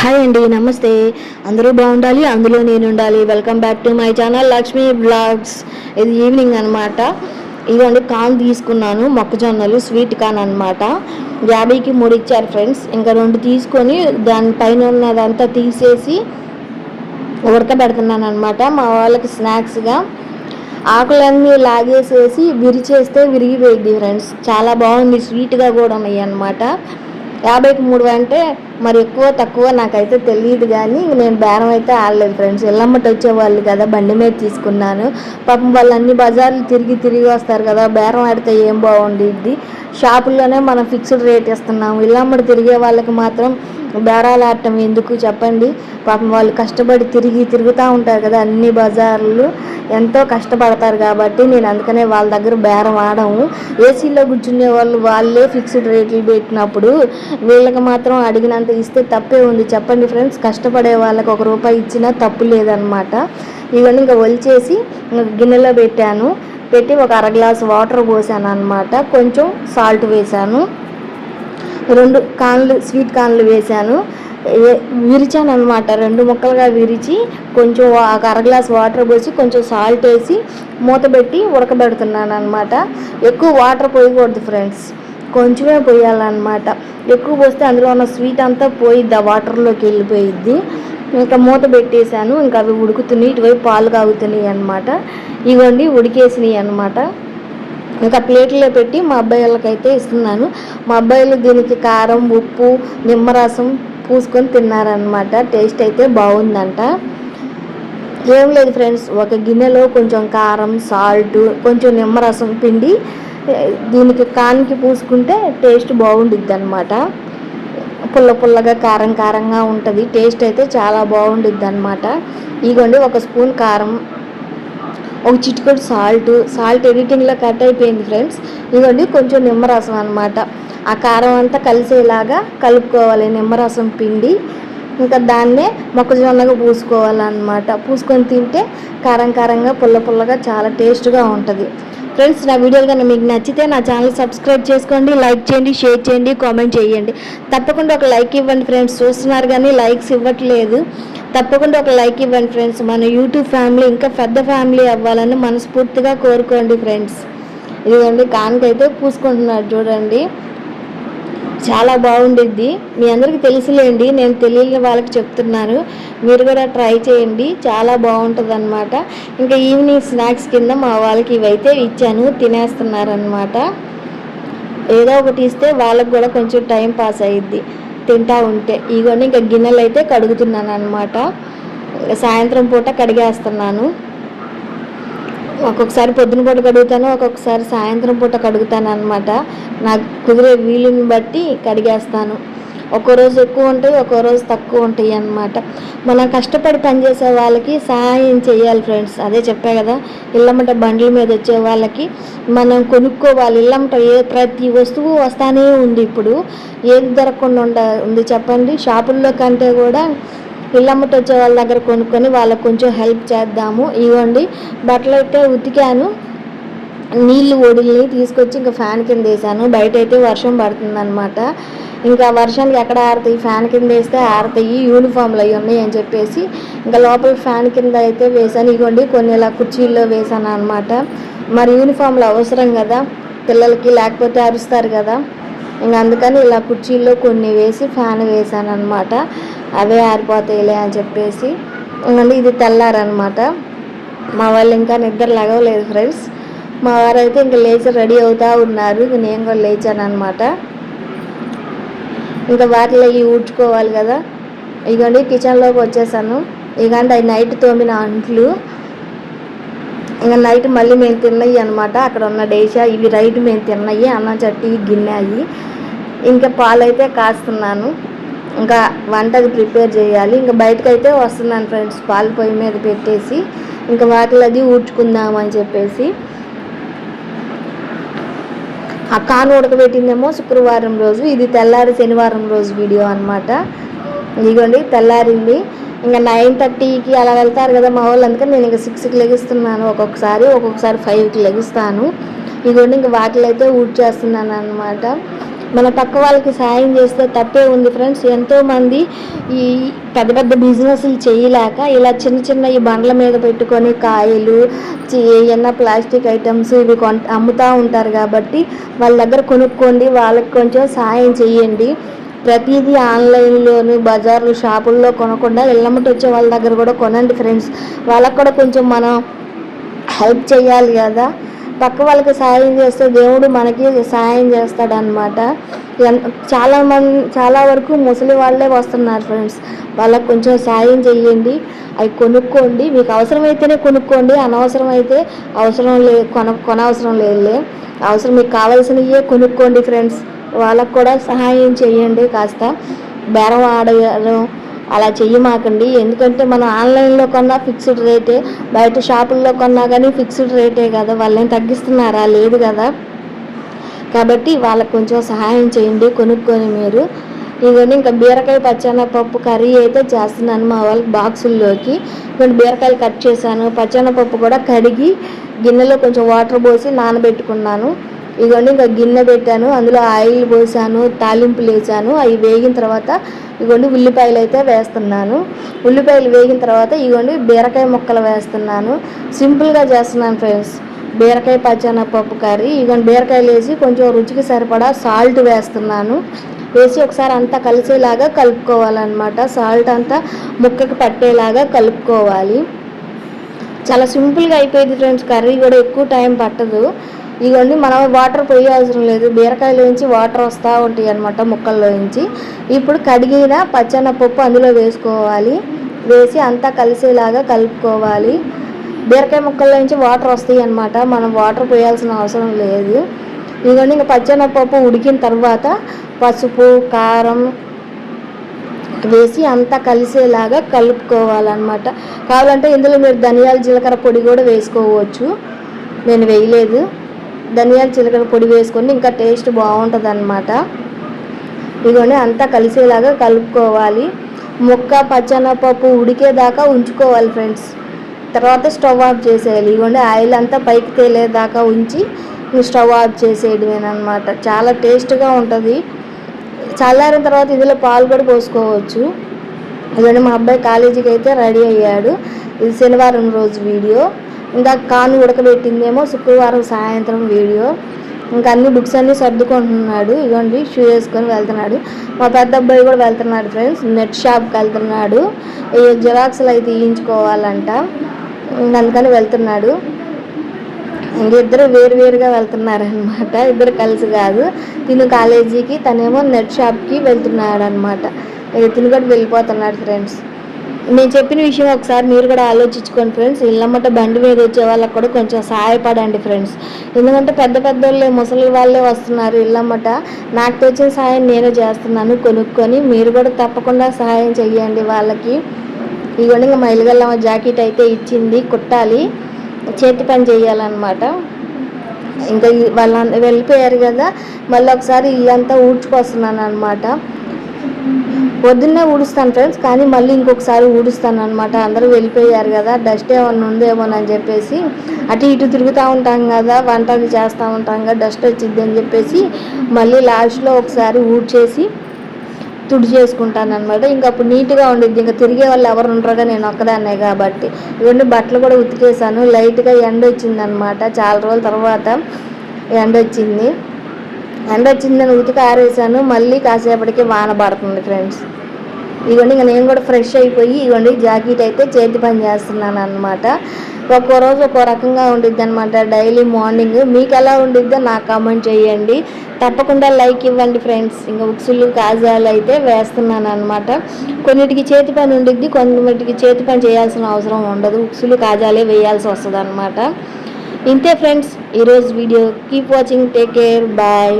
Hi అండి నమస్తే. అందరూ బాగుండాలి అందులో నేను ఉండాలి welcome back to my channel Lakshmi blogs ఇది ఈవినింగ్ అనమాట ఇదిగోండి కాన్ తీసుకున్నాను మొక్కజొన్నలు స్వీట్ కాన్ అనమాట యాభైకి మూడు ఇచ్చారు ఫ్రెండ్స్ ఇంకా రెండు తీసుకొని దానిపైన ఉన్నదంతా తీసేసి ఉడకబెడుతున్నాను అనమాట మా వాళ్ళకి స్నాక్స్గా ఆకులన్నీ లాగేసేసి విరిచేస్తే విరిగిపోయింది ఫ్రెండ్స్ చాలా బాగుంది స్వీట్గా కూడా ఉన్నాయి అనమాట యాభైకి మూడు అంటే మరి ఎక్కువ తక్కువ నాకైతే తెలియదు కానీ నేను బేరం అయితే ఆడలేదు ఫ్రెండ్స్. ఎల్లమ్మట వచ్చేవాళ్ళు కదా బండి మీద తీసుకున్నాను. పాపం వాళ్ళు అన్ని బజార్లు తిరిగి తిరిగి వస్తారు కదా బేరం ఆడితే ఏం బాగుండిద్ది? షాపుల్లోనే మనం ఫిక్స్డ్ రేట్ ఇస్తున్నాము ఇల్లమ్మడి తిరిగే వాళ్ళకి మాత్రం బేరాలు ఆడటం ఎందుకు చెప్పండి? పాపం వాళ్ళు కష్టపడి తిరిగి తిరుగుతూ ఉంటారు కదా అన్ని బజార్లు. ఎంతో కష్టపడతారు కాబట్టి నేను అందుకనే వాళ్ళ దగ్గర బేరం ఆడము. ఏసీలో కూర్చునే వాళ్ళు వాళ్ళే ఫిక్స్డ్ రేట్లు పెట్టినప్పుడు వీళ్ళకి మాత్రం అడిగినంత ఇస్తే తప్పే ఉంది. చెప్పండి ఫ్రెండ్స్ కష్టపడే వాళ్ళకి ఒక రూపాయి ఇచ్చినా తప్పు లేదనమాట ఇవన్నీ ఇంకా ఒలిచేసి గిన్నెలో పెట్టాను. పెట్టి ఒక అర గ్లాస్ వాటర్ పోసాను అనమాట కొంచెం సాల్ట్ వేసాను. రెండు కాన్లు స్వీట్ కాన్లు వేశాను విరిచాను అనమాట రెండు ముక్కలుగా విరిచి కొంచెం ఒక అర గ్లాస్ వాటర్ పోసి కొంచెం సాల్ట్ వేసి మూత పెట్టి ఉడకబెడుతున్నాను అనమాట ఎక్కువ వాటర్ పోయకూడదు ఫ్రెండ్స్. కొంచెమే పోయాలన్నమాట. ఎక్కువ పోస్తే అందులో ఉన్న స్వీట్ అంతా పోయిద్ది ఆ వాటర్లోకి వెళ్ళిపోయిద్ది. ఇంకా మూత పెట్టేశాను. ఇంకా అవి ఉడుకుతున్నాయి. ఇటువైపు పాలు కాగుతున్నాయి అనమాట ఇగోండి ఉడికేసినాయి అనమాట ఇంకా ప్లేట్లో పెట్టి మా అబ్బాయిలకైతే ఇస్తున్నాను. మా అబ్బాయిలు దీనికి కారం ఉప్పు నిమ్మరసం పూసుకొని తిన్నారనమాట టేస్ట్ అయితే బాగుందంట. ఏం లేదు ఫ్రెండ్స్. ఒక గిన్నెలో కొంచెం కారం సాల్ట్ కొంచెం నిమ్మరసం పిండి దీనికి కానికి పూసుకుంటే టేస్ట్ బాగుండిద్ది అనమాట పుల్ల పుల్లగా కారం కారంగా ఉంటుంది. టేస్ట్ అయితే చాలా బాగుండిద్ది అనమాట ఇగోండి ఒక స్పూన్ కారం ఒక చిటికెడు సాల్ట్. సాల్ట్ ఎడిటింగ్లో కట్ అయిపోయింది ఫ్రెండ్స్. ఇదిగోండి కొంచెం నిమ్మరసం అనమాట ఆ కారం అంతా కలిసేలాగా కలుపుకోవాలి నిమ్మరసం పిండి. ఇంకా దాన్నే మొక్కజొన్నగా పూసుకోవాలన్నమాట. పూసుకొని తింటే కారం కారంగా పుల్ల పుల్లగా చాలా టేస్ట్గా ఉంటుంది. ఫ్రెండ్స్ నా వీడియోలు కానీ మీకు నచ్చితే నా ఛానల్ సబ్స్క్రైబ్ చేసుకోండి లైక్ చేయండి షేర్ చేయండి కామెంట్ చేయండి. తప్పకుండా ఒక లైక్ ఇవ్వండి ఫ్రెండ్స్. చూస్తున్నారు కానీ లైక్స్ ఇవ్వట్లేదు. తప్పకుండా ఒక లైక్ ఇవ్వండి ఫ్రెండ్స్. మన యూట్యూబ్ ఫ్యామిలీ ఇంకా పెద్ద ఫ్యామిలీ అవ్వాలని మనస్ఫూర్తిగా కోరుకోండి ఫ్రెండ్స్. ఇదిగోండి కానికైతే పూసుకుంటున్నారు చూడండి. చాలా బాగుండిద్ది. మీ అందరికీ తెలిసిలేండి నేను తెలియని వాళ్ళకి చెప్తున్నాను మీరు కూడా ట్రై చేయండి చాలా బాగుంటుంది అనమాట ఇంకా ఈవినింగ్ స్నాక్స్ కింద మా వాళ్ళకి ఇవైతే ఇచ్చాను తినేస్తున్నారనమాట ఏదో ఒకటి ఇస్తే వాళ్ళకి కూడా కొంచెం టైం పాస్ అయ్యిద్ది తింటా ఉంటే. ఇగోండి ఇంకా గిన్నెలు అయితే కడుగుతున్నాను అనమాట సాయంత్రం పూట కడిగేస్తున్నాను. ఒక్కొక్కసారి పొద్దున పూట కడుగుతాను ఒక్కొక్కసారి సాయంత్రం పూట కడుగుతాను అనమాట నాకు కుదిరే వీలుని బట్టి కడిగేస్తాను. ఒక్కో రోజు ఎక్కువ ఉంటాయి ఒక్కో రోజు తక్కువ ఉంటాయి అన్నమాట. మనం కష్టపడి పనిచేసే వాళ్ళకి సహాయం చేయాలి ఫ్రెండ్స్. అదే చెప్పా కదా ఇళ్ళమ్మట బండ్ల మీద వచ్చే వాళ్ళకి మనం కొనుక్కోవాలి. ఇళ్ళమ్మట ఏ ప్రతి వస్తువు వస్తానే ఉంది ఇప్పుడు. ఏది దొరకకుండా ఉండ ఉంది చెప్పండి. షాపుల్లో కంటే కూడా ఇళ్ళమ్మట వచ్చే వాళ్ళ దగ్గర కొనుక్కొని వాళ్ళకి కొంచెం హెల్ప్ చేద్దాము. ఇవ్వండి. బట్టలు అయితే ఉతికాను. నీళ్ళు ఒడిల్ని తీసుకొచ్చి ఇంకా ఫ్యాన్ కింద వేసాను. బయట అయితే వర్షం పడుతుందన్నమాట. ఇంకా వర్షానికి ఎక్కడ ఆరుతాయి? ఫ్యాన్ కింద వేస్తే ఆరుతాయి. యూనిఫామ్లు అవి ఉన్నాయి అని చెప్పేసి ఇంకా లోపల ఫ్యాన్ కింద అయితే వేసాను. ఇవ్వండి. కొన్ని ఇలా కుర్చీల్లో వేసాను అనమాట మరి యూనిఫామ్లు అవసరం కదా? పిల్లలకి లేకపోతే అరుస్తారు కదా? ఇంకా అందుకని ఇలా కుర్చీల్లో కొన్ని వేసి ఫ్యాన్ వేసాను అనమాట అవే ఆరిపోతాయిలే అని చెప్పేసి. ఇంకండి ఇది తెల్లారనమాట మా వాళ్ళు ఇంకా నిద్ర లేగలేదు ఫ్రెండ్స్. మా వారు అయితే ఇంకా లేచి రెడీ అవుతూ ఉన్నారు. ఇంక నేను కూడా లేచాను అనమాట ఇంకా వాటిలో ఇవి ఊడ్చుకోవాలి కదా. ఇగండి కిచెన్లోకి వచ్చేసాను. ఇగండి అవి నైట్ తోమిన అంట్లు. ఇంకా నైట్ మళ్ళీ మేము తిన్నవి అనమాట అక్కడ ఉన్న డేషా ఇవి రైట్ మేము తిన్నాయి అన్నం చట్టి గిన్నె అయ్యి ఇంకా పాలైతే కాస్తున్నాను. ఇంకా వంటది ప్రిపేర్ చేయాలి. ఇంకా బయటకైతే వస్తున్నాను ఫ్రెండ్స్ పాలు పొయ్యి మీద పెట్టేసి. ఇంకా వాటిలో అది ఊడ్చుకుందామని చెప్పేసి. ఆ కాను ఉడకబెట్టిందేమో శుక్రవారం రోజు. ఇది తెల్లారి శనివారం రోజు వీడియో అనమాట ఇదిగోండి తెల్లారింది. ఇంకా నైన్ థర్టీకి అలా వెళ్తారు కదా మా వాళ్ళు. అందుకని నేను ఇంకా సిక్స్కి లెగిస్తున్నాను. ఒక్కొక్కసారి ఒక్కొక్కసారి ఫైవ్కి లెగిస్తాను. ఇదిగోండి ఇంకా వాటిలో అయితే ఊడ్ చేస్తున్నాను అనమాట మన పక్క వాళ్ళకి సాయం చేస్తే తప్పే ఉంది ఫ్రెండ్స్. ఎంతోమంది ఈ పెద్ద పెద్ద బిజినెస్లు చేయలేక ఇలా చిన్న చిన్న ఈ బండ్ల మీద పెట్టుకొని కాయలు ఏమన్నా ప్లాస్టిక్ ఐటమ్స్ ఇవి కొంట అమ్ముతూ ఉంటారు కాబట్టి వాళ్ళ దగ్గర కొనుక్కోండి. వాళ్ళకి కొంచెం సాయం చేయండి. ప్రతిదీ ఆన్లైన్లోను బజార్లు షాపుల్లో కొనకుండా వెళ్ళమ్మటి వచ్చే వాళ్ళ దగ్గర కూడా కొనండి ఫ్రెండ్స్. వాళ్ళకు కూడా కొంచెం మనం హెల్ప్ చేయాలి కదా. పక్క వాళ్ళకి సాయం చేస్తే దేవుడు మనకి సాయం చేస్తాడనమాట చాలా మంది చాలా వరకు ముసలి వాళ్ళే వస్తున్నారు ఫ్రెండ్స్. వాళ్ళకి కొంచెం సాయం చేయండి అవి కొనుక్కోండి. మీకు అవసరమైతేనే కొనుక్కోండి అనవసరం అయితే అవసరం లే కొన కొనవసరం లేదులే. అవసరం మీకు కావాల్సినవే కొనుక్కోండి ఫ్రెండ్స్. వాళ్ళకు కూడా సహాయం చేయండి కాస్త. బేరం ఆడడం అలా చెయ్యమాకండి. ఎందుకంటే మనం ఆన్లైన్లో కొన్నా ఫిక్స్డ్ రేటే బయట షాపుల్లో కొన్నా కానీ ఫిక్స్డ్ రేటే కదా వాళ్ళని తగ్గిస్తున్నారా? లేదు కదా. కాబట్టి వాళ్ళకు కొంచెం సహాయం చేయండి కొనుక్కొని మీరు. ఇదిగోండి ఇంకా బీరకాయ పచ్చన పప్పు కర్రీ అయితే చేస్తున్నాను మా వాళ్ళకి బాక్సుల్లోకి. కొన్ని బీరకాయలు కట్ చేశాను. పచ్చన పప్పు కూడా కడిగి గిన్నెలో కొంచెం వాటర్ పోసి నానబెట్టుకున్నాను. ఇదిగోండి ఇంకా గిన్నె పెట్టాను అందులో ఆయిల్ పోసాను తాలింపులు వేసాను అవి వేగిన తర్వాత ఇగోండి ఉల్లిపాయలు అయితే వేస్తున్నాను. ఉల్లిపాయలు వేగిన తర్వాత ఇగోండి బీరకాయ ముక్కలు వేస్తున్నాను. సింపుల్గా చేస్తున్నాను ఫ్రెండ్స్. బీరకాయ పచ్చన పప్పు కర్రీ. ఇగోండి బీరకాయలు వేసి కొంచెం రుచికి సరిపడా సాల్ట్ వేస్తున్నాను. వేసి ఒకసారి అంతా కలిసేలాగా కలుపుకోవాలన్నమాట. సాల్ట్ అంతా ముక్కకి పట్టేలాగా కలుపుకోవాలి. చాలా సింపుల్గా అయిపోయింది ఫ్రెండ్స్. కర్రీ కూడా ఎక్కువ టైం పట్టదు. ఇవన్నీ మనం వాటర్ పోయే లేదు. లేదు బీరకాయలోంచి వాటర్ వస్తూ ఉంటాయి అనమాట ముక్కల్లోంచి ఇప్పుడు కడిగిన పచ్చనపప్పు అందులో వేసుకోవాలి. వేసి అంతా కలిసేలాగా కలుపుకోవాలి. బీరకాయ ముక్కల్లోంచి వాటర్ వస్తాయి అనమాట మనం వాటర్ పోయాల్సిన అవసరం లేదు. ఇదిగోండి ఇంకా పచ్చనపప్పు ఉడికిన తర్వాత పసుపు కారం వేసి అంతా కలిసేలాగా కలుపుకోవాలన్నమాట. కావాలంటే ఇందులో మీరు ధనియాల జీలకర్ర పొడి కూడా వేసుకోవచ్చు. నేను వేయలేదు. ధనియాల చిలకడ పొడి వేసుకొని ఇంకా టేస్ట్ బాగుంటుంది అనమాట ఇదిగోండి అంతా కలిసేలాగా కలుపుకోవాలి. ముక్క పచ్చనపప్పు ఉడికేదాకా ఉంచుకోవాలి ఫ్రెండ్స్. తర్వాత స్టవ్ ఆఫ్ చేసేయాలి. ఇదిగోండి ఆయిల్ అంతా పైకి తేలేదాకా ఉంచి స్టవ్ ఆఫ్ చేసేయడమేనమాట చాలా టేస్ట్గా ఉంటుంది. చల్లారిన తర్వాత ఇందులో పాలు కూడా పోసుకోవచ్చు. ఇదిగోండి మా అబ్బాయి కాలేజీకి అయితే రెడీ అయ్యాడు. ఇది శనివారం రోజు వీడియో. ఇందాక కాను ఉడకబెట్టిందేమో శుక్రవారం సాయంత్రం వీడియో. ఇంకా అన్ని బుక్స్ అన్నీ సర్దుకుంటున్నాడు. ఇవ్వండి షూ వేసుకొని వెళ్తున్నాడు. మా పెద్ద అబ్బాయి కూడా వెళ్తున్నాడు ఫ్రెండ్స్. నెట్ షాప్కి వెళ్తున్నాడు. జిరాక్స్లు అయితే తీయించుకోవాలంట అందుకని వెళ్తున్నాడు. ఇద్దరు వేరు వేరుగా వెళ్తున్నారు ఇద్దరు కలిసి కాదు. తిను కాలేజీకి తనేమో నెట్ షాప్కి వెళ్తున్నాడు అనమాట తిను కూడా వెళ్ళిపోతున్నాడు ఫ్రెండ్స్. నేను చెప్పిన విషయం ఒకసారి మీరు కూడా ఆలోచించుకోండి ఫ్రెండ్స్. ఇళ్ళమ్మట బండి మీద వచ్చే వాళ్ళకి కూడా కొంచెం సహాయపడండి ఫ్రెండ్స్. ఎందుకంటే పెద్ద పెద్ద వాళ్ళే ముసలి వాళ్ళే వస్తున్నారు ఇళ్ళమ్మట. నాకు తెచ్చిన సహాయం నేనే చేస్తున్నాను కొనుక్కొని. మీరు కూడా తప్పకుండా సహాయం చెయ్యండి వాళ్ళకి. ఇవన్నీ ఇంకా మైలుగల్లమ్మ జాకెట్ అయితే ఇచ్చింది కుట్టాలి. చేతి పని చేయాలన్నమాట ఇంకా వాళ్ళ వెళ్ళిపోయారు కదా మళ్ళీ ఒకసారి ఇల్లంతా ఊడ్చుకొస్తున్నాను అనమాట పొద్దున్నే ఊడుస్తాను ఫ్రెండ్స్ కానీ మళ్ళీ ఇంకొకసారి ఊడుస్తాను అనమాట అందరూ వెళ్ళిపోయారు కదా డస్ట్ ఏమన్నా ఉందేమోనని చెప్పేసి అటు ఇటు తిరుగుతూ ఉంటాం కదా వంట అది చేస్తూ ఉంటాం కదా డస్ట్ వచ్చింది అని చెప్పేసి మళ్ళీ లాస్ట్లో ఒకసారి ఊడ్చేసి తుడి చేసుకుంటాను అనమాట ఇంకా అప్పుడు నీట్గా ఉండిద్ది. ఇంకా తిరిగే వాళ్ళు ఎవరు ఉండరుగా నేను ఒక్కదాన్నే కాబట్టి. ఇవన్నీ బట్టలు కూడా ఉతికేసాను లైట్గా ఎండ వచ్చిందనమాట చాలా రోజుల తర్వాత ఎండ వచ్చింది. ఎండ వచ్చిందని ఉతికి ఆరేసాను. మళ్ళీ కాసేపటికి వాన పడుతుంది ఫ్రెండ్స్. ఇదిగోండి ఇంకా నేను కూడా ఫ్రెష్ అయిపోయి ఇదిగోండి జాకెట్ అయితే చేతి పని చేస్తున్నాను అనమాట ఒక్కో రోజు ఒక్కో రకంగా ఉండిద్ది అనమాట డైలీ మార్నింగ్. మీకు ఎలా ఉండిద్దో నాకు కామెంట్ చేయండి. తప్పకుండా లైక్ ఇవ్వండి ఫ్రెండ్స్. ఇంకా ఉక్సులు కాజాలు అయితే వేస్తున్నాను అనమాట కొన్నిటికి చేతి పని ఉండిద్ది కొన్నిటికి చేతి పని చేయాల్సిన అవసరం ఉండదు. ఉక్సులు కాజాలే వేయాల్సి వస్తుంది అనమాట ఇంతే ఫ్రెండ్స్ ఈరోజు video. Keep watching take care bye